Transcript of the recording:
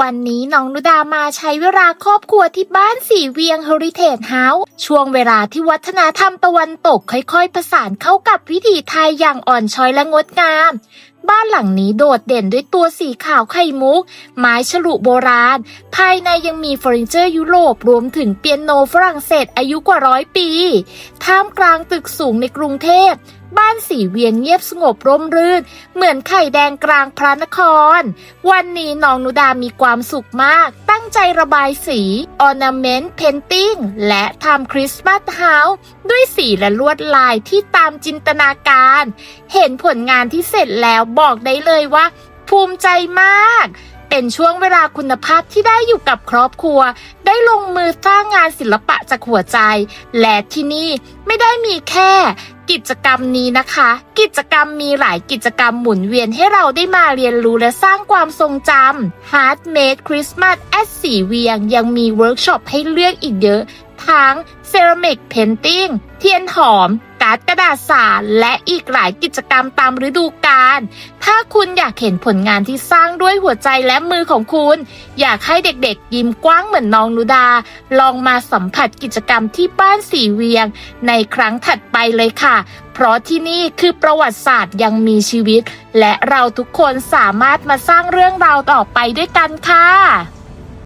วันนี้น้องนุดามาใช้เวลาครอบครัวที่บ้านสีเวียงเฮอริเทจเฮาส์ช่วงเวลาที่วัฒนธรรมตะวันตกค่อยๆผสานเข้ากับวิถีไทยอย่างอ่อนช้อยและงดงาม บ้านหลังนี้โดดเด่นด้วยตัวสีขาวไข่มุก ไม้ฉลุโบราณ ภายในยังมีเฟอร์นิเจอร์ยุโรปรวมถึงเปียโนฝรั่งเศสอายุกว่าร้อยปี ท่ามกลางตึกสูงในกรุงเทพ บ้านสีเวียงเงียบสงบร่มรื่น เหมือนไข่แดงกลางพระนคร วันนี้น้องนุดามีความสุขมาก ตั้งใจระบายสีออนาเมนต์เพนติ้งและทำคริสต์มาสเฮาส์ด้วยสีและลวดลายที่ตามจินตนาการ เห็นผลงานที่เสร็จแล้วบอกได้เลยว่า ภูมิใจมาก เป็นช่วงเวลาคุณภาพที่ได้อยู่กับครอบครัว ได้ลงมือสร้างงานศิลปะจากหัวใจ และที่นี่ไม่ได้มีแค่ กิจกรรมนี้นะคะ กิจกรรมมีหลายกิจกรรมหมุนเวียนให้เราได้มาเรียนรู้และสร้างความทรงจำ Heart Made Christmas at สีเวียงยังมีเวิร์กช็อปให้เลือกอีกเยอะ ทั้งเซรามิกเพนติ้งเทียนหอม การ์ดกระดาษสาร และอีกหลายกิจกรรมตามฤดูกาล ถ้าคุณอยากเห็นผลงานที่สร้างด้วยหัวใจและมือของคุณ อยากให้เด็กๆ ยิ้มกว้างเหมือนน้องนุดา ลองมาสัมผัสกิจกรรมที่บ้านสีเวียง ในครั้งถัดไปเลยค่ะ เพราะที่นี่คือประวัติศาสตร์ยังมีชีวิต และเราทุกคนสามารถมาสร้างเรื่องราวต่อไปด้วยกันค่ะ